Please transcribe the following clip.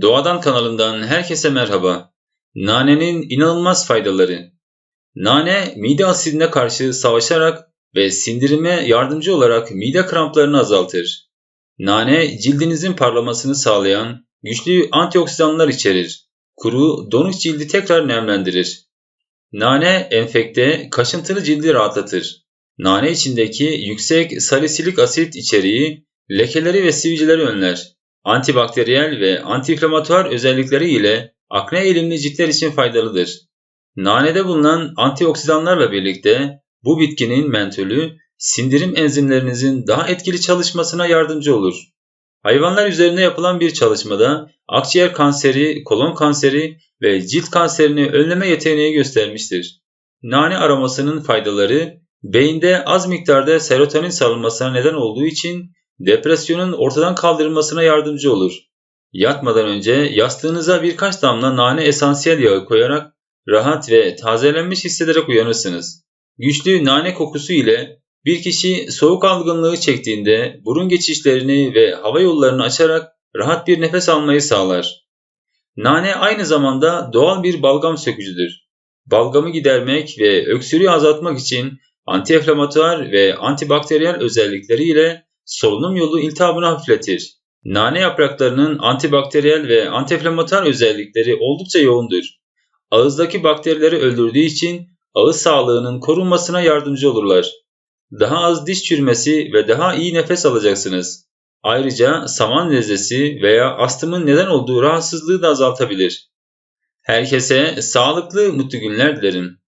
Doğadan kanalından herkese merhaba. Nanenin inanılmaz faydaları. Nane mide asidine karşı savaşarak ve sindirime yardımcı olarak mide kramplarını azaltır. Nane cildinizin parlamasını sağlayan güçlü antioksidanlar içerir. Kuru, donuk cildi tekrar nemlendirir. Nane enfekte, kaşıntılı cildi rahatlatır. Nane içindeki yüksek salisilik asit içeriği lekeleri ve sivilceleri önler antibakteriyel ve antiinflamatuar özellikleri ile akne eğilimli ciltler için faydalıdır. Nanede bulunan antioksidanlarla birlikte bu bitkinin mentolü sindirim enzimlerinizin daha etkili çalışmasına yardımcı olur. Hayvanlar üzerinde yapılan bir çalışmada akciğer kanseri, kolon kanseri ve cilt kanserini önleme yeteneği göstermiştir. Nane aromasının faydaları beyinde az miktarda serotonin salınmasına neden olduğu için depresyonun ortadan kaldırılmasına yardımcı olur. Yatmadan önce yastığınıza birkaç damla nane esansiyel yağı koyarak rahat ve tazelenmiş hissederek uyanırsınız. Güçlü nane kokusu ile bir kişi soğuk algınlığı çektiğinde burun geçişlerini ve hava yollarını açarak rahat bir nefes almayı sağlar. Nane aynı zamanda doğal bir balgam sökücüdür. Balgamı gidermek ve öksürüğü azaltmak için antiinflamatuar ve antibakteriyel özellikleriyle solunum yolu iltihabını hafifletir. Nane yapraklarının antibakteriyel ve antiinflamatuar özellikleri oldukça yoğundur. Ağızdaki bakterileri öldürdüğü için ağız sağlığının korunmasına yardımcı olurlar. Daha az diş çürümesi ve daha iyi nefes alacaksınız. Ayrıca saman lezzesi veya astımın neden olduğu rahatsızlığı da azaltabilir. Herkese sağlıklı, mutlu günler dilerim.